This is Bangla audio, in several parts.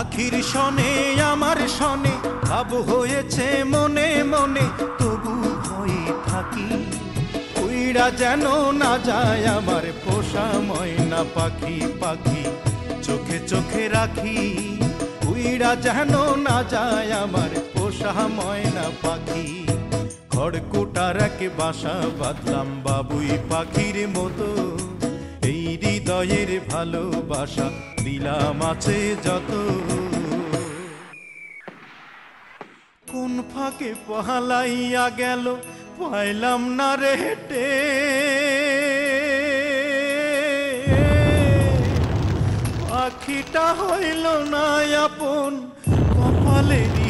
পাখির সনে আমার সনে ভাব হয়েছে মনে মনে, তবু হয়ে থাকি। উইরা যেন না যায় আমার পোষা ময়না পাখি পাখি চোখে চোখে রাখি। উইরা যেন না যায় আমার পোষা ময়না পাখি। খড়কুটার এক বাসা বাঁধলাম বাবুই পাখির মতো। এই হৃদয়ের ভালোবাসা দিলাম আছে যত। কোন ফাঁকে পহালাইয়া গেল, পাইলাম না রে হেটে। পাখিটা হইল না আপন, কপালেরই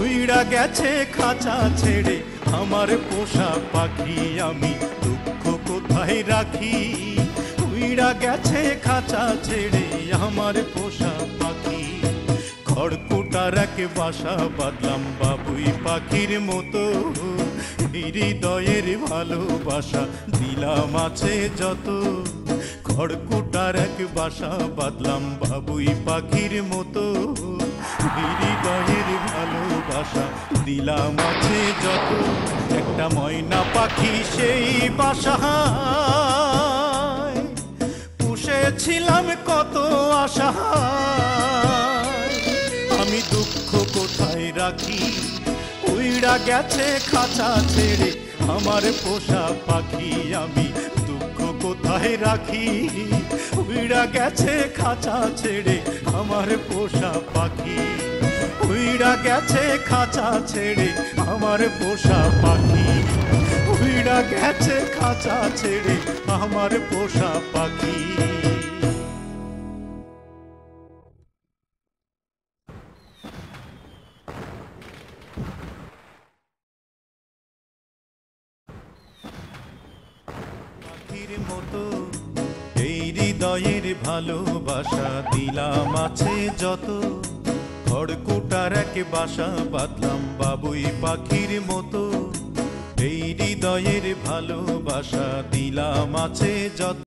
উইড়া গেছে খাঁচা ছেড়ে, আমার পোষা পাখি আমি দুঃখ কোথায় রাখি? উইড়া গেছে খাঁচা ছেড়ে, আমার পোষা পাখি। খড়কুটার এক বাসা বাদলাম বাবুই পাখির মতো। হৃদয়ের ভালোবাসা দিলাম আছে যত। খড়কুটার এক বাসা বাদলাম বাবুই পাখির মতো। হৃদয়ের ভালোবাসা দিলাম আছে যত, একটা ময়না পাখি সেই বাসা পুষেছিলাম কত আশা। আমি দুঃখ কোথায় রাখি? উইড়া গেছে খাঁচা ছেড়ে, আমার পোষা পাখি আমি কোথায় রাখি? উইড়া গেছে খাঁচা ছেড়ে আমার পোষা পাখি। উইড়া গেছে খাঁচা ছেড়ে আমার পোষা পাখি। উইড়া গেছে খাঁচা ছেড়ে আমার পোষা পাখি। পাখির মতো। এই হৃদয়ের ভালোবাসা দিলাম আছে যত। খড়কুটার এক বাসা বাঁধলাম বাবুই পাখির মতো। এই হৃদয়ের ভালোবাসা দিলাম আছে যত।